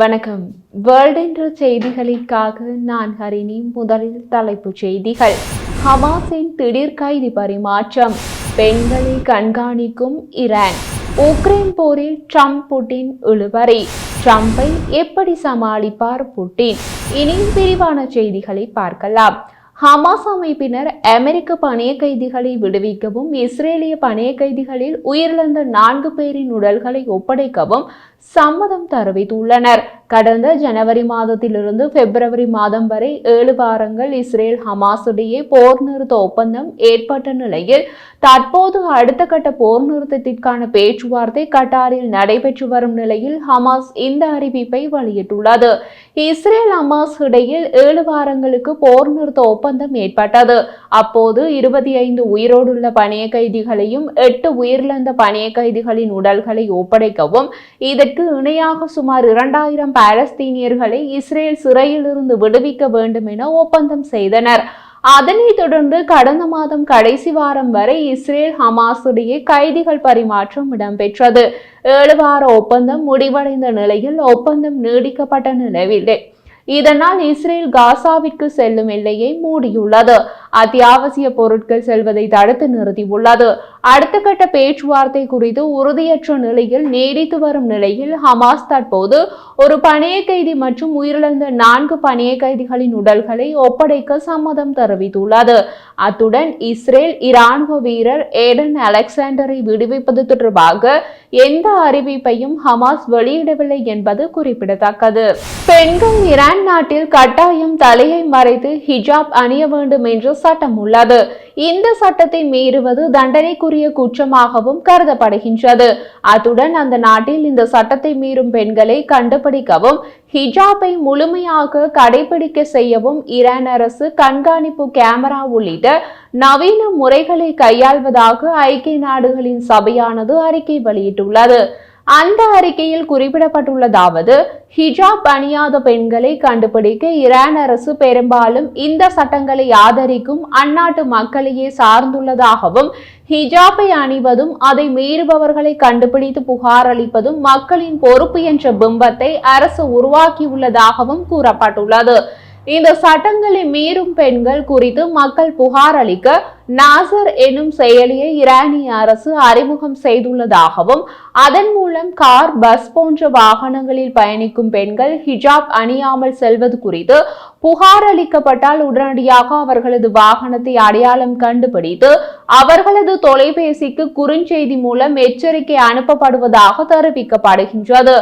வணக்கம். வேர்ல்ட் என்ற செய்திகளுக்காக நான் ஹரிணி. முதலில் தலைப்புச் செய்திகள். ஹமாஸின் திடீர் கைதி பரிமாற்றம். பெண்களை கண்காணிக்கும் ஈரான். உக்ரைன் போரில் ட்ரம்ப் புட்டின் இழுபறி. ட்ரம்பை எப்படி சமாளிப்பார் புட்டின்? இனி விரிவான செய்திகளை பார்க்கலாம். ஹமாஸ் அமைப்பினர் அமெரிக்க பணைய கைதிகளை விடுவிக்கவும் இஸ்ரேலிய பணைய கைதிகளில் உயிரிழந்த நான்கு பேரின் உடல்களை ஒப்படைக்கவும் சம்மதம் தெரிவித்துள்ளனர். கடந்த ஜனவரி மாதத்திலிருந்து பிப்ரவரி மாதம் வரை ஏழு வாரங்கள் இஸ்ரேல் ஹமாஸ் இடையே போர் நிறுத்த ஒப்பந்தம் ஏற்பட்ட நிலையில் தற்போது அடுத்த கட்ட போர் நிறுத்தத்திற்கான பேச்சுவார்த்தை கட்டாரில் நடைபெற்று வரும் நிலையில் ஹமாஸ் இந்த அறிவிப்பை வெளியிட்டுள்ளது. இஸ்ரேல் ஹமாஸ் இடையில் ஏழு வாரங்களுக்கு போர் நிறுத்த ஒப்பந்தம் ஏற்பட்டது. அப்போது இருபத்தி ஐந்து உயிரோடுள்ள பணைய கைதிகளையும் எட்டு உயிரிழந்த பணைய கைதிகளின் உடல்களை ஒப்படைக்கவும் இதற்கு இணையாக சுமார் இரண்டாயிரம் பாலஸ்தீனியர்களை இஸ்ரேல் சிறையிலிருந்து விடுவிக்க வேண்டும் என ஒப்பந்தம் செய்தனர். அதனைத் தொடர்ந்து கடந்த மாதம் கடைசி வாரம் வரை இஸ்ரேல் ஹமாஸுடைய கைதிகள் பரிமாற்றம் இடம்பெற்றது. ஏழு வார ஒப்பந்தம் முடிவடைந்த நிலையில் ஒப்பந்தம் நீடிக்கப்பட்ட நிலவில்லை. இதனால் இஸ்ரேல் காசாவிற்கு செல்லும் எல்லையை மூடியுள்ளது. அத்தியாவசிய பொருட்கள் செல்வதை தடுத்து நிறுத்தியுள்ளது அடுத்த கட்ட பேச்சுவார்த்தை குறித்து உறுதியற்ற நிலையில் நீடித்து வரும் நிலையில் ஹமாஸ் தற்போது ஒரு பணைய கைதி மற்றும் உயிரிழந்த நான்கு பணைய கைதிகளின் உடல்களை ஒப்படைக்க சம்மதம் தெரிவித்துள்ளது. அத்துடன் இஸ்ரேல் இராணுவ வீரர் ஏடன் அலெக்சாண்டரை விடுவிப்பது தொடர்பாக எந்த அறிவிப்பையும் ஹமாஸ் வெளியிடவில்லை என்பது குறிப்பிடத்தக்கது. பெண்கள் ஈரான் நாட்டில் கட்டாயம் தலையை மறைத்து ஹிஜாப் அணிய வேண்டும் என்று சட்டம் உள்ளது. இந்த சட்டத்தை மீறுவது தண்டனைக்குரிய குற்றமாகவும் கருதப்படுகின்றது. அத்துடன் அந்த நாட்டில் இந்த சட்டத்தை மீறும் பெண்களை கண்டுபிடிக்கவும் ஹிஜாபை முழுமையாக கடைபிடிக்க செய்யவும் ஈரான் அரசு கண்காணிப்பு கேமரா உள்ளிட்ட நவீன முறைகளை கையாள்வதாக ஐக்கிய நாடுகளின் சபையானது அறிக்கை வெளியிட்டுள்ளது. அந்த அறிக்கையில் குறிப்பிடப்பட்டுள்ளதாவது ஹிஜாப் அணியாத பெண்களை கண்டுபிடிக்க ஈரான் அரசு பெரும்பாலும் இந்த சட்டங்களை ஆதரிக்கும் அந்நாட்டு மக்களையே சார்ந்துள்ளதாகவும் ஹிஜாப்பை அணிவதும் அதை மீறுபவர்களை கண்டுபிடித்து புகார் அளிப்பதும் மக்களின் பொறுப்பு என்ற பிம்பத்தை அரசு உருவாக்கியுள்ளதாகவும் கூறப்பட்டுள்ளது. இந்த சட்டங்களை மீறும் பெண்கள் குறித்து மக்கள் புகார் அளிக்க நாசர் எனும் செயலியை ஈரானிய அரசு அறிமுகம் செய்துள்ளதாகவும் அதன் மூலம் கார் பஸ் போன்ற வாகனங்களில் பயணிக்கும் பெண்கள் ஹிஜாப் அணியாமல் செல்வது குறித்து புகார் அளிக்கப்பட்டால் உடனடியாக அவர்களது வாகனத்தை அடையாளம் கண்டுபிடித்து அவர்களது தொலைபேசிக்கு குறுஞ்செய்தி மூலம் எச்சரிக்கை அனுப்பப்படுவதாக தெரிவிக்கப்படுகின்றது.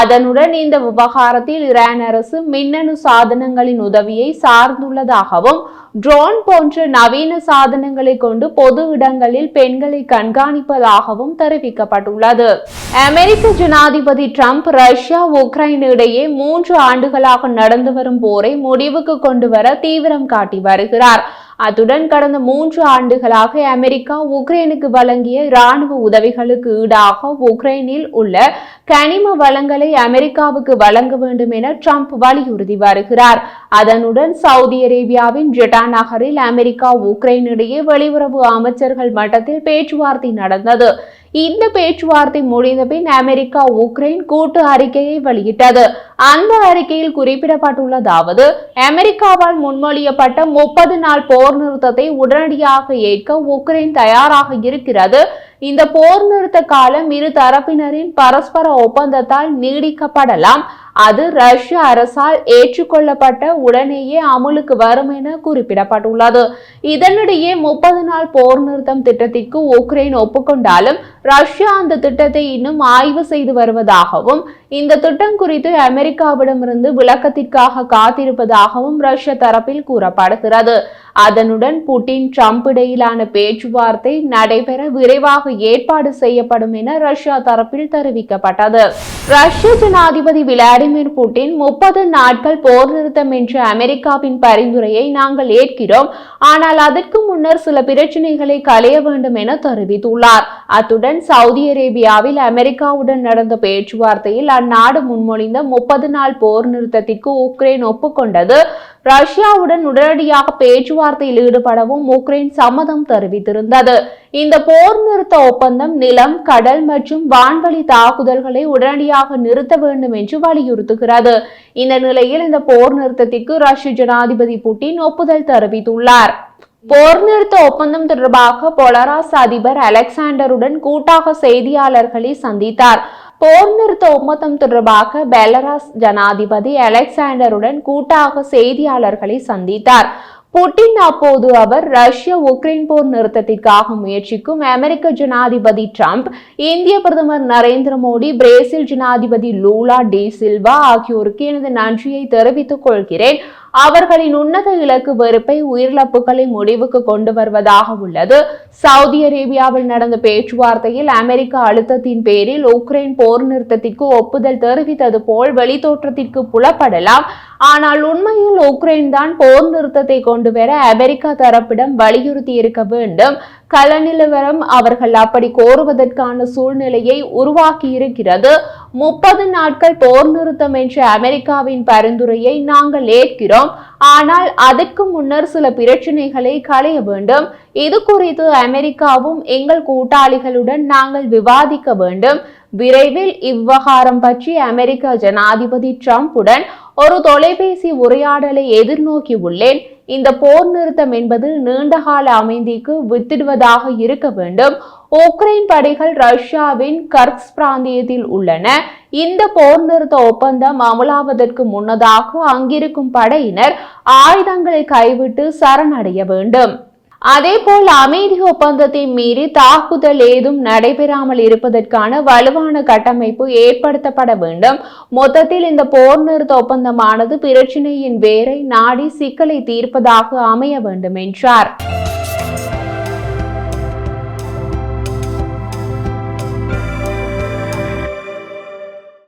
அதனுடன் இந்த விவகாரத்தில் ஈரான் அரசு மின்னணு சாதனங்களின் உதவியை சார்ந்துள்ளதாகவும் ட்ரோன் போன்ற நவீன சாதனங்களை கொண்டு பொது இடங்களில் பெண்களை கண்காணிப்பதாகவும் தெரிவிக்கப்பட்டுள்ளது. அமெரிக்க ஜனாதிபதி ட்ரம்ப் ரஷ்யா உக்ரைன் இடையே மூன்று ஆண்டுகளாக நடந்து வரும் போரை முடிவுக்கு கொண்டு வர தீவிரம் காட்டி வருகிறார். அத்துடன் கடந்த மூன்று ஆண்டுகளாக அமெரிக்கா உக்ரைனுக்கு வழங்கிய இராணுவ உதவிகளுக்கு ஈடாக உக்ரைனில் உள்ள கனிம வளங்களை அமெரிக்காவுக்கு வழங்க வேண்டும் என ட்ரம்ப் வலியுறுத்தி வருகிறார். அதனுடன் சவுதி அரேபியாவின் ஜெட்டா நகரில் அமெரிக்கா உக்ரைன் இடையே வெளியுறவு அமைச்சர்கள் மட்டத்தில் பேச்சுவார்த்தை நடந்தது. இந்த பேச்சுவார்த்தை முடிந்த பின் அமெரிக்கா உக்ரைன் கூட்டு அறிக்கையை வெளியிட்டது. அந்த அறிக்கையில் குறிப்பிடப்பட்டுள்ளதாவது அமெரிக்காவால் முன்மொழியப்பட்ட முப்பது நாள் போர் நிறுத்தத்தை உடனடியாக ஏற்க உக்ரைன் தயாராக இருக்கிறது. இந்த போர் நிறுத்த காலம் இரு தரப்பினரின் பரஸ்பர ஒப்பந்தத்தால் நீடிக்கப்படலாம். அது ரஷ்ய அரசால் ஏற்றுக்கொள்ளப்பட்ட உடனேயே அமுலுக்கு வரும் என குறிப்பிடப்பட்டுள்ளது. இதனிடையே முப்பது நாள் போர் நிறுத்தம் திட்டத்திற்கு உக்ரைன் ஒப்புக்கொண்டாலும் ரஷ்யா அந்த திட்டத்தை இன்னும் ஆய்வு செய்து வருவதாகவும் இந்த திட்டம் குறித்து அமெரிக்காவிடமிருந்து விளக்கத்திற்காக காத்திருப்பதாகவும் ரஷ்ய தரப்பில் கூறப்படுகிறது. அதனுடன் புட்டின் ட்ரம்ப் இடையிலான பேச்சுவார்த்தை நடைபெற விரைவாக ஏற்பாடு செய்யப்படும் என ரஷ்யா தரப்பில் தெரிவிக்கப்பட்டது. ரஷ்ய ஜனாதிபதி விளாடிமிர் புட்டின் முப்பது நாட்கள் போர் நிறுத்தம் என்ற அமெரிக்காவின் பரிந்துரையை நாங்கள் ஏற்கிறோம். ஆனால் அதற்கு முன்னர் சில பிரச்சனைகளை களைய வேண்டும் என தெரிவித்துள்ளார். அத்துடன் சவுதி அரேபியாவில் அமெரிக்காவுடன் நடந்த பேச்சுவார்த்தையில் அந்நாடு முன்மொழிந்த முப்பது நாள் போர் நிறுத்தத்திற்கு உக்ரைன் ஒப்புக்கொண்டது. ரஷ்யாவுடன் உடனடியாக பேச்சுவார்த்தையில் ஈடுபடவும் உக்ரைன் சம்மதம் தெரிவித்திருந்தது. இந்த போர் நிறுத்த ஒப்பந்தம் நிலம் கடல் மற்றும் வான்வழி தாக்குதல்களை உடனடியாக நிறுத்த வேண்டும் என்று வலியுறுத்துகிறது. இந்த நிலையில் இந்த போர் நிறுத்தத்திற்கு ரஷ்ய ஜனாதிபதி புட்டின் ஒப்புதல் தெரிவித்துள்ளார். போர் நிறுத்த ஒப்பந்தம் தொடர்பாக பொலராஸ் அதிபர் அலெக்சாண்டருடன் கூட்டாக செய்தியாளர்களை சந்தித்தார். போர் நிறுத்த ஒப்பந்தம் தொடர்பாக பெலராஸ் ஜனாதிபதி அலெக்சாண்டருடன் கூட்டாக செய்தியாளர்களை சந்தித்தார். புட்டின் அப்போது அவர் ரஷ்ய உக்ரைன் போர் நிறுத்தத்திற்காக முயற்சிக்கும் அமெரிக்க ஜனாதிபதி ட்ரம்ப் இந்திய பிரதமர் நரேந்திர மோடி பிரேசில் ஜனாதிபதி லூலா டி சில்வா ஆகியோருக்கு எனது நன்றியை தெரிவித்துக் கொள்கிறேன். அவர்களின் உன்னத இலக்கு வெறுப்பை உயிரிழப்புகளை முடிவுக்கு கொண்டு வருவதாக உள்ளது. சவுதி அரேபியாவில் நடந்த பேச்சுவார்த்தையில் அமெரிக்க அழுத்தத்தின் பேரில் உக்ரைன் போர் நிறுத்தத்திற்கு ஒப்புதல் தெரிவித்தது போல் வெளித்தோற்றத்திற்கு புலப்படலாம். ஆனால் உண்மையில் உக்ரைன் தான் போர் நிறுத்தத்தை கொண்டு வர அமெரிக்கா தரப்பிடம் வலியுறுத்தி இருக்க வேண்டும். கள நிலவரம் அவர்கள் அப்படி கோருவதற்கான சூழ்நிலையை உருவாக்கி இருக்கிறது. முப்பது நாட்கள் போர் நிறுத்தம் என்ற அமெரிக்காவின் பரிந்துரையை நாங்கள் ஏற்கிறோம். ஆனால் அதற்கு முன்னர் சில பிரச்சனைகளை களைய வேண்டும். இது குறித்து அமெரிக்காவும் எங்கள் கூட்டாளிகளுடன் நாங்கள் விவாதிக்க வேண்டும். விரைவில் இவ்வகாரம் பற்றி அமெரிக்க ஜனாதிபதி டிரம்புடன் ஒரு தொலைபேசி உரையாடலை எதிர்நோக்கி உள்ளேன். இந்த போர் நிறுத்தம் என்பது நீண்டகால அமைதிக்கு வித்திடுவதாக இருக்க வேண்டும். உக்ரைன் படைகள் ரஷ்யாவின் கர்க்ஸ் பிராந்தியத்தில் உள்ளன. இந்த போர் நிறுத்த ஒப்பந்தம் அமலாவதற்கு முன்னதாக அங்கிருக்கும் படையினர் ஆயுதங்களை கைவிட்டு சரணடைய வேண்டும். அதேபோல் அமைதி ஒப்பந்தத்தை மீறி தாக்குதல் ஏதும் நடைபெறாமல் இருப்பதற்கான வலுவான கட்டமைப்பு ஏற்படுத்தப்பட வேண்டும். மொத்தத்தில் இந்த போர் நிறுத்த ஒப்பந்தமானது பிரச்சினையின் வேரை நாடி சிக்கலை தீர்ப்பதாக அமைய வேண்டும் என்றார்.